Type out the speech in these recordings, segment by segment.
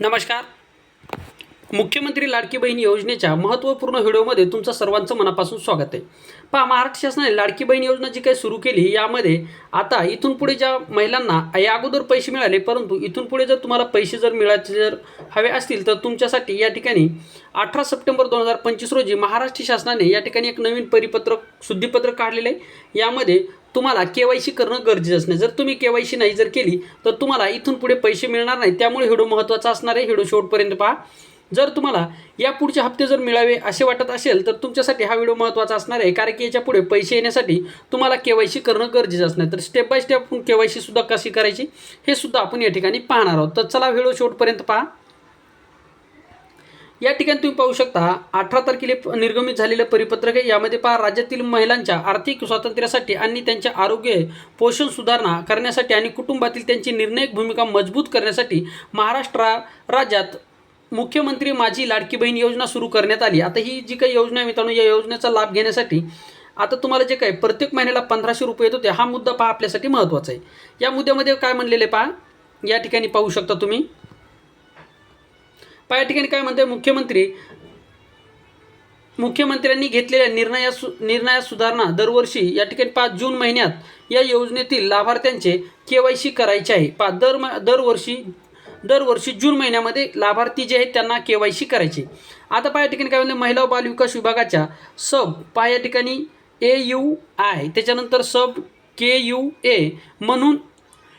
नमस्कार. मुख्यमंत्री लाडकी बहीण योजनेच्या महत्त्वपूर्ण व्हिडिओमध्ये तुमचं सर्वांचं मनापासून स्वागत आहे. पहा महाराष्ट्र शासनाने लाडकी बहीण योजना जी काही सुरू केली यामध्ये आता इथून पुढे ज्या महिलांना या अगोदर पैसे मिळाले परंतु इथून पुढे जर तुम्हाला पैसे जर मिळायचे जर हवे असतील तर तुमच्यासाठी या ठिकाणी अठरा सप्टेंबर दोन हजार पंचवीस रोजी महाराष्ट्र शासनाने या ठिकाणी एक नवीन परिपत्रक शुद्धीपत्रक काढलेलं आहे. यामध्ये तुम्हाला के वाय सी करणं गरजेचं नाही. जर तुम्ही के वाय सी नाही जर केली तर तुम्हाला इथून पुढे पैसे मिळणार नाही. त्यामुळे हिडो महत्त्वाचा असणार आहे. हिडो शेवटपर्यंत पहा. जर तुम्हाला या पुढचे हप्ते जर मिळावे असे वाटत असेल तर तुमच्यासाठी हा व्हिडिओ महत्त्वाचा असणार आहे. कारण की याच्यापुढे पैसे येण्यासाठी तुम्हाला के वाय सी करणं गरजेचं असणार तर स्टेप बाय स्टेप आपण के वाय सी सुद्धा कशी करायची हे सुद्धा आपण या ठिकाणी पाहणार आहोत. तर चला व्हिडिओ शेवटपर्यंत पहा. या ठिकाणी तुम्ही पाहू शकता अठरा तारखेला निर्गमित झालेलं परिपत्रक आहे. यामध्ये पहा राज्यातील महिलांच्या आर्थिक स्वातंत्र्यासाठी आणि त्यांच्या आरोग्य पोषण सुधारणा करण्यासाठी आणि कुटुंबातील त्यांची निर्णायक भूमिका मजबूत करण्यासाठी महाराष्ट्र राज्यात मुख्यमंत्री माझी लाडकी बहीण योजना सुरू करण्यात आली. आता ही जी काही योजना आहे मित्रांनो या योजनेचा लाभ घेण्यासाठी आता तुम्हाला जे काय प्रत्येक महिन्याला पंधराशे रुपये येत होते हा मुद्दा पहा आपल्यासाठी महत्त्वाचा आहे. या मुद्द्यामध्ये काय म्हणलेले पहा? या ठिकाणी पाहू शकता तुम्ही. पहा या ठिकाणी काय म्हणते मुख्यमंत्री मुख्यमंत्र्यांनी घेतलेल्या निर्णया सु निर्णयात सुधारणा दरवर्षी या ठिकाणी पाच जून महिन्यात या योजनेतील लाभार्थ्यांचे के वाय सी करायचे आहे. पा दर म दरवर्षी दरवर्षी जून महिन्यामध्ये लाभार्थी जे आहेत त्यांना के वाय सी करायचे आता पहा या ठिकाणी काय म्हणते महिला व बाल विकास विभागाच्या सब पहा या ठिकाणी ए यू आय त्याच्यानंतर सब के यू ए म्हणून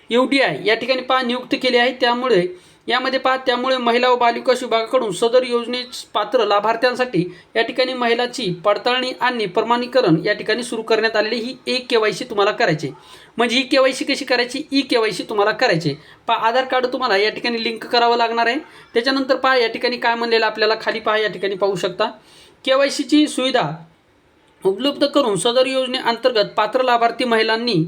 यू डी आय या ठिकाणी पहा नियुक्त केले आहे त्यामुळे यामध्ये पहा त्यामुळे महिला व बालविकास विभागाकडून सदर योजनेस पात्र लाभार्थ्यांसाठी या ठिकाणी महिलाची पडताळणी आणि प्रमाणीकरण या ठिकाणी सुरू करण्यात आलेली ही एक के वाय सी तुम्हाला करायची म्हणजे ही के वाय सी कशी करायची? ई के वाय सी तुम्हाला करायची पहा आधार कार्ड तुम्हाला या ठिकाणी लिंक करावं लागणार आहे. त्याच्यानंतर पहा या ठिकाणी काय म्हणलेलं आपल्याला खाली पहा या ठिकाणी पाहू शकता. के वाय सीची सुविधा उपलब्ध करून सदर योजनेअंतर्गत पात्र लाभार्थी महिलांनी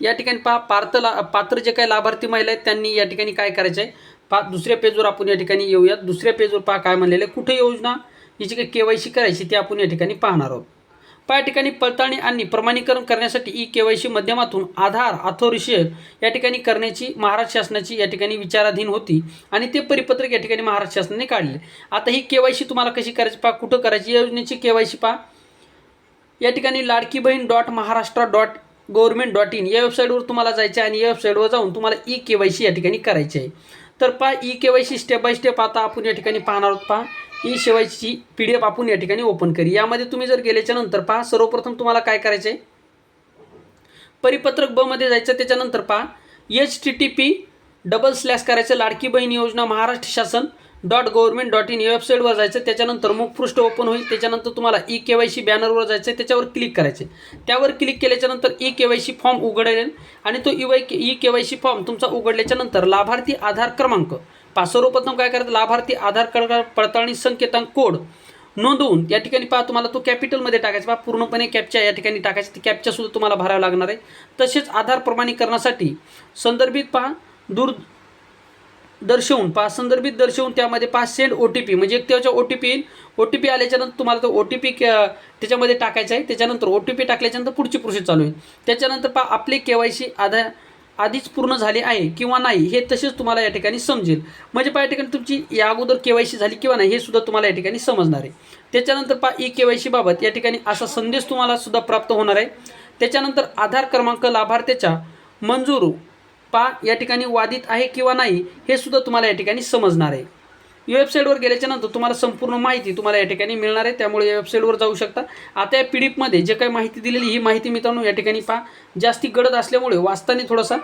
या ठिकाणी पहा पात्र ला पात्र जे काही लाभार्थी महिला आहेत त्यांनी या ठिकाणी काय करायचं आहे? पा दुसऱ्या पेजवर आपण या ठिकाणी येऊयात. दुसऱ्या पेजवर पहा काय म्हणलेलं आहे. कुठे योजना? याची काही के वाय सी करायची ते आपण या ठिकाणी पाहणार आहोत. या ठिकाणी पडताळणी आणि प्रमाणीकरण करण्यासाठी ई के वाय सी माध्यमातून आधार अथॉरिशेर या ठिकाणी करण्याची महाराष्ट्र शासनाची या ठिकाणी विचाराधीन होती आणि ते परिपत्रक या ठिकाणी महाराष्ट्र शासनाने काढले. आता ही के वाय सी तुम्हाला कशी करायची पहा? कुठं करायची? या योजनेची के वाय सी पहा. या ठिकाणी Ladki Bahin dot Maharashtra dot government dot in या वेबसाईटवर तुम्हाला जायचं आहे आणि या वेबसाईटवर जाऊन तुम्हाला ई के वाय सी या ठिकाणी करायची आहे. तर पहा E K Y C step by step आता आपण या ठिकाणी पाहणार आहोत पहा. ई शेवायची पी डी एफ आपण या ठिकाणी ओपन करी यामध्ये तुम्ही जर गेल्याच्यानंतर पहा सर्वप्रथम तुम्हाला काय करायचं आहे परिपत्रक ब मध्ये जायचं त्याच्यानंतर पहा H T T P double slash करायचं लाडकी बहीण योजना महाराष्ट्र शासन डॉट गव्हर्मेंट डॉट इन या वेबसाईटवर जायचं. त्याच्यानंतर मुखपृष्ठ ओपन होईल. त्याच्यानंतर तुम्हाला ई के वाय सी बॅनरवर जायचं त्याच्यावर क्लिक करायचे त्यावर क्लिक केल्याच्यानंतर E K Y C form उघडेल. आणि तो E Y E K Y C form तुमचा उघडल्याच्यानंतर लाभार्थी आधार क्रमांक पा सर्वप्रथम काय करायचं? लाभार्थी आधार कार्ड पडताळणी संकेतांक कोड नोंदवून या ठिकाणी पहा तुम्हाला तो कॅपिटलमध्ये टाकायचा. पहा पूर्णपणे कॅपच्या या ठिकाणी टाकायचं. ती कॅपच्यासुद्धा तुम्हाला भरावं लागणार आहे. तसेच आधार प्रमाणीकरणासाठी संदर्भित पहा दूर दर्शवून पाच संदर्भित दर्शवून त्यामध्ये पाच सेंड ओ टी पी म्हणजे एक त्याच्या ओ टी पी येईल. ओ टी पी आल्याच्यानंतर तुम्हाला तो ओ टी पी त्याच्यामध्ये टाकायचा आहे. त्याच्यानंतर ओ टी पी टाकल्याच्यानंतर पुढची प्रोसेस चालू आहे त्याच्यानंतर पहा आपले के वाय सी आधार आधीच पूर्ण झाले आहे किंवा नाही हे तसेच तुम्हाला या ठिकाणी समजेल. म्हणजे पहा या ठिकाणी तुमची या अगोदर के वाय सी झाली किंवा नाही हे सुद्धा तुम्हाला या ठिकाणी समजणार आहे. त्याच्यानंतर पहा ई के वाय सी बाबत या ठिकाणी असा संदेश तुम्हाला सुद्धा प्राप्त होणार आहे. त्याच्यानंतर आधार क्रमांक लाभार्थ्याच्या मंजूर पा या ठिकाणी वादित आहे किंवा नाही हे सुद्धा तुम्हाला या ठिकाणी समजणार आहे. या वेबसाईटवर गेल्याच्यानंतर तुम्हाला संपूर्ण माहिती तुम्हाला या ठिकाणी मिळणार आहे त्यामुळे या वेबसाईटवर जाऊ शकता. आता या पी डीपमध्ये जे काही माहिती दिलेली ही माहिती मित्रांनो या ठिकाणी पहा. जास्ती गडद असल्यामुळे वाचताना थोडासा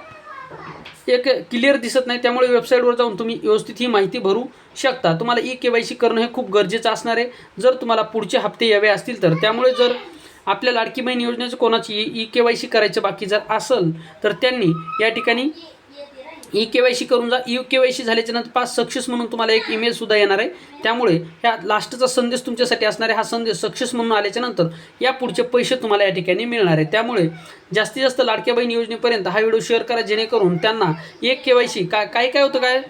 एक क्लिअर दिसत नाही त्यामुळे वेबसाईटवर जाऊन तुम्ही व्यवस्थित ही माहिती भरू शकता. तुम्हाला ई के वाय सी करणं हे खूप गरजेचं असणार आहे. जर तुम्हाला पुढचे हप्ते यावे असतील तर त्यामुळे जर आपल्या लाडकी बहीण योजनेचं कोणाची ई के वाय सी करायचं बाकी जर असेल तर त्यांनी या ठिकाणी ई के वाय सी करून जा. ई के वाय सी झाल्याच्यानंतर पाच सक्सेस म्हणून तुम्हाला एक ईमेल सुद्धा येणार आहे. त्यामुळे ह्या लास्टचा संदेश तुमच्यासाठी असणार आहे. हा संदेश सक्सेस म्हणून आल्याच्यानंतर या पुढचे पैसे तुम्हाला या ठिकाणी मिळणार आहे. त्यामुळे जास्तीत जास्त लाडक्या बहीण योजनेपर्यंत हा व्हिडिओ शेअर करा जेणेकरून त्यांना एक के वाय सी काय काय काय होतं काय?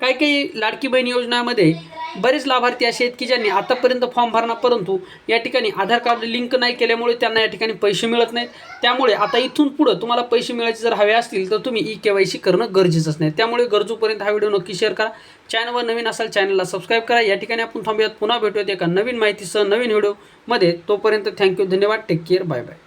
काही काही लाडकी बहीण योजनामध्ये बरेच लाभार्थी असे आहेत की ज्यांनी आतापर्यंत फॉर्म भरणार परंतु या ठिकाणी आधार कार्ड लिंक नाही केल्यामुळे त्यांना या ठिकाणी पैसे मिळत नाहीत. त्यामुळे आता इथून पुढं तुम्हाला पैसे मिळायचे जर हवे असतील तर तुम्ही ई के वाय सी करणं गरजेचंच नाही. त्यामुळे गरजूपर्यंत हा व्हिडिओ नक्की शेअर करा. चॅनलवर नवीन असाल चॅनलला सबस्क्राईब करा. या ठिकाणी आपण थांबूयात. पुन्हा भेटूयात एका नवीन माहितीसह नवीन व्हिडिओमध्ये. तोपर्यंत थँक्यू धन्यवाद. Take care. Bye bye.